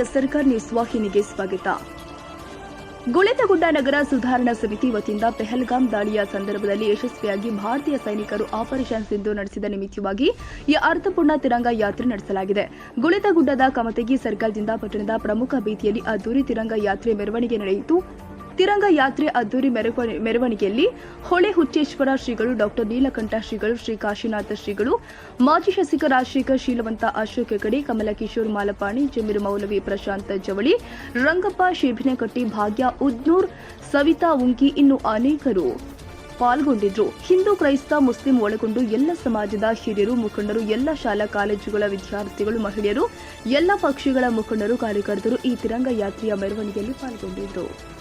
S ಸರ್ಕಾರ್ news ವಾಹಿನಿಗೆ ಸ್ವಾಗತ. ಗುಳಿತಗುಡ್ಡ ನಗರ ಸುಧಾರಣಾ ಸಮಿತಿ ವತಿಯಿಂದ ಪೆಹಲ್ಗಾಮ್ ದಾಳಿಯ ಸಂದರ್ಭದಲ್ಲಿ ಯಶಸ್ವಿಯಾಗಿ ಭಾರತೀಯ ಸೈನಿಕರು ಆಪರೇಷನ್ ಸಿಂಧು ನಡೆಸಿದ ನಿಮಿತ್ತವಾಗಿ ಈ ಅರ್ಥಪೂರ್ಣ ತಿರಂಗ ಯಾತ್ರೆ ನಡೆಸಲಾಗಿದೆ. ಗುಳೆತಗುಡ್ಡದ ಕಮತಗಿ ಸರ್ಕಲ್ದಿಂದ ಪಟ್ಟಣದ ಪ್ರಮುಖ ಬೀದಿಯಲ್ಲಿ ಅದ್ದೂರಿ ತಿರಂಗ ಯಾತ್ರೆ ಮೆರವಣಿಗೆ ನಡೆಯಿತು. ತಿರಂಗ ಯಾತ್ರೆ ಅದ್ದೂರಿ ಮೆರವ- ಮೆರವಣಿಗೆಯಲ್ಲಿ ಹೊಳೆ ಹುಚ್ಚೇಶ್ವರ ಶ್ರೀಗಳು ಡಾಕ್ಟರ್ ನೀಲಕಂಠ ಶ್ರೀಗಳು, ಶ್ರೀ ಕಾಶಿನಾಥ ಶ್ರೀಗಳು, ಮಾಜಿ ಶಾಸಕ ರಾಜಶೇಖರ್ ಶೀಲವಂತ, ಅಶೋಕ್ ಹೆಗಡೆ, ಕಮಲ ಕಿಶೋರ್ ಮಾಲಪಾಣಿ, ಜಮೀರ್ ಮೌಲವಿ ಪ್ರಶಾಂತ ಜವಳಿ, ರಂಗಪ್ಪ ಶಿಭಿನಕಟ್ಟಿ ಭಾಗ್ಯ ಉದ್ನೂರ್, ಸವಿತಾ ಉಂಕಿ ಇನ್ನು ಅನೇಕರು ಪಾಲ್ಗೊಂಡಿದ್ರು. ಹಿಂದೂ ಕ್ರೈಸ್ತ, ಮುಸ್ಲಿಂ ಒಳಗೊಂಡು ಎಲ್ಲ ಸಮಾಜದ ಹಿರಿಯರು, ಮುಖಂಡರು, ಎಲ್ಲ ಶಾಲಾ ಕಾಲೇಜುಗಳ ವಿದ್ಯಾರ್ಥಿಗಳು, ಮಹಿಳೆಯರು, ಎಲ್ಲ ಪಕ್ಷಗಳ ಮುಖಂಡರು, ಕಾರ್ಯಕರ್ತರು ಈ ತಿರಂಗ ಯಾತ್ರೆಯ ಮೆರವಣಿಗೆಯಲ್ಲಿ ಪಾಲ್ಗೊಂಡಿದ್ರು.